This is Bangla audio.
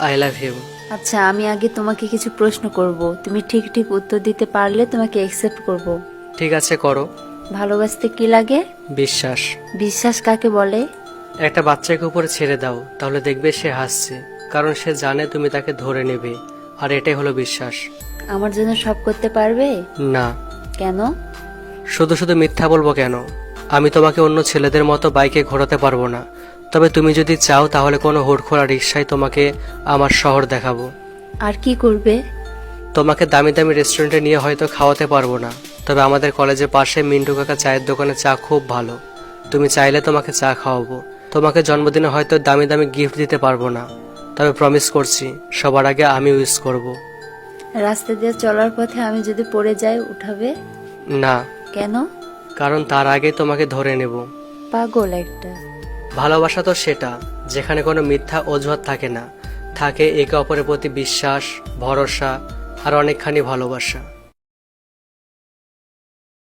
আই লাভ ইউ আচ্ছা আমি আগে তোমাকে কিছু প্রশ্ন করব। তুমি ঠিক ঠিক উত্তর দিতে পারলে তোমাকে অ্যাকসেপ্ট করব। ঠিক আছে করো। ভালোবাসতে কি লাগে? বিশ্বাস। বিশ্বাস কাকে বলে? একটা বাচ্চাকে উপরে ছেড়ে দাও তাহলে দেখবে সে হাসছে কারণ সে জানে তুমি তাকে ধরে নেবে আর এটাই হলো বিশ্বাস। আমার জন্য সব করতে পারবে? না। কেন? শুধু শুধু মিথ্যা বলব কেন? আমি তোমাকে অন্য ছেলেদের মতো বাইকে ঘোরাতে পারব না। তবে তুমি যদি চাও তাহলে কোনো হুড়খোলা রিক্সায় তোমাকে আমার শহর দেখাবো। আর কি করবে? তোমাকে দামি দামি রেস্টুরেন্টে নিয়ে হয়তো খাওয়াতে পারব না। তবে আমাদের কলেজের পাশে মিন্টু কাকা চায়ের দোকানে চা খুব ভালো। তুমি চাইলে তোমাকে চা খাওয়াবো। তোমাকে জন্মদিনে হয়তো দামি দামি গিফট দিতে পারব না। তবে প্রমিস করছি সবার আগে আমি উইশ করব। রাস্তা দিয়ে চলার পথে আমি যদি পড়ে যাই উঠাবে? না। কেন? কারণ তার আগে তোমাকে ধরে নেব। পাগল একটা। ভালোবাসা তো সেটা, যেখানে কোনো মিথ্যা অজুহাত থাকে না। থাকে একে অপরের প্রতি বিশ্বাস, ভরসা, আর অনেকখানি ভালোবাসা।